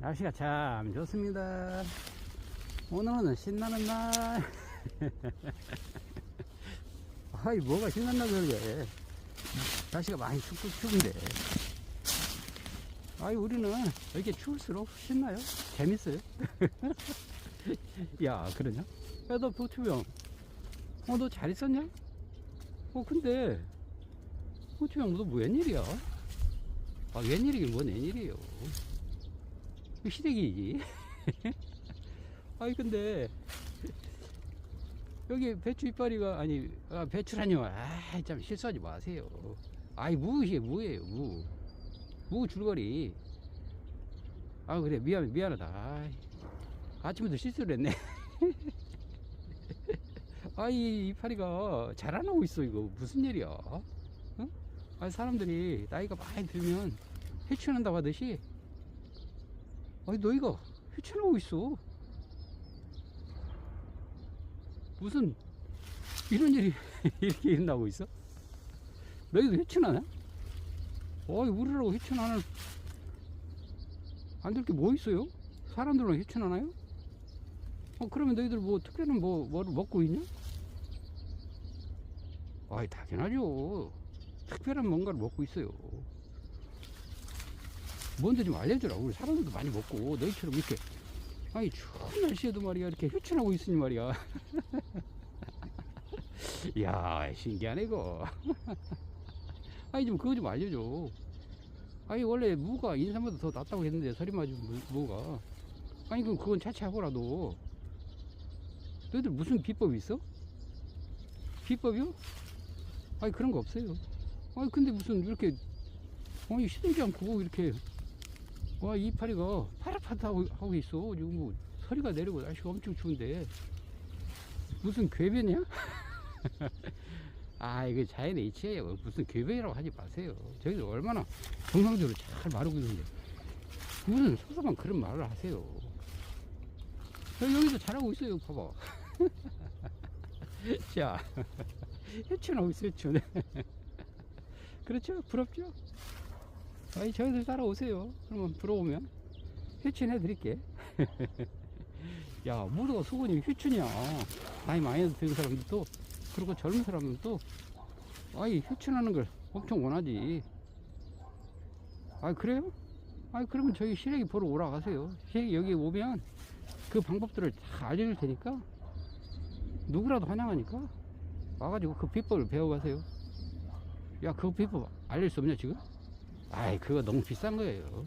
날씨가 참 좋습니다. 오늘은 신나는 날. 아이, 뭐가 신난다 그러게. 날씨가 많이 춥고 추운데. 아이, 우리는 이렇게 추울수록 신나요. 재밌어요. 야, 그러냐? 야, 너 보투형. 어, 너 잘 있었냐? 어, 근데, 보투형, 너 웬일이야? 아, 웬일이긴 뭔 웬일이에요. 이거 시댁이지. 아이, 근데, 여기 배추 이파리가, 아니, 아, 배추라뇨. 아, 참, 실수하지 마세요. 아이, 무이에요, 무예요, 무. 무 줄거리. 아, 그래, 미안, 미안하다. 아이, 아침부터 실수를 했네. 아이, 이파리가 하고 있어, 이거. 무슨 일이야? 어? 아니, 사람들이 나이가 많이 들면 해치운다고 하듯이, 아니, 너희가 해치하고 있어. 무슨, 이런 일이 이렇게 일어나고 있어? 너희도 해치나냐? 어이, 우리라고 해치나는, 안 될 게 뭐 있어요? 사람들은 해치나나요? 어, 그러면 너희들 뭐, 특별한 뭐, 뭐를 먹고 있냐? 아이, 당연하죠. 특별한 뭔가를 먹고 있어요. 뭔데 좀 알려주라. 우리 사람들도 많이 먹고, 너희처럼 이렇게, 아니, 추운 날씨에도 말이야, 이렇게 휴천하고 있으니 말이야. 이야, 신기하네, 이거. 아니, 좀 그거 좀 알려줘. 아니, 원래 무가 인삼보다 더 낫다고 했는데, 서리 맞은 무- 무가. 아니, 그럼 그건 차치하고라도, 너희들 무슨 비법이 있어? 비법이요? 아니, 그런 거 없어요. 아니, 근데 무슨 이렇게, 아니, 시들지 않고 이렇게, 와, 이파리가 파릇파릇 하고 하고 있어. 지금 뭐, 서리가 내리고 날씨가 엄청 추운데. 무슨 괴변이야? 아, 이거 자연의 이치예요. 무슨 괴변이라고 하지 마세요. 저희들 얼마나 정상적으로 잘 마르고 있는데. 무슨 소소한 그런 말을 하세요. 저 여기도 잘하고 있어요. 봐봐. 자, 해춘하고 있어요, 해춘. 그렇죠? 부럽죠? 아니, 저희들 따라오세요. 그러면 부러우면 휴춘해 드릴게. 야, 무도가 수건이 휴춘이야. 나이 많이 든 사람들도, 그리고 젊은 사람들도, 아이, 휴춘하는 걸 엄청 원하지. 아, 그래요? 아, 그러면 저희 시래기 보러 오라 가세요. 시래기 여기 오면 그 방법들을 다 알려줄 테니까, 누구라도 환영하니까, 와가지고 그 비법을 배워가세요. 야, 그 비법 알릴 수 없냐, 지금? 아이, 그거 너무 비싼 거예요.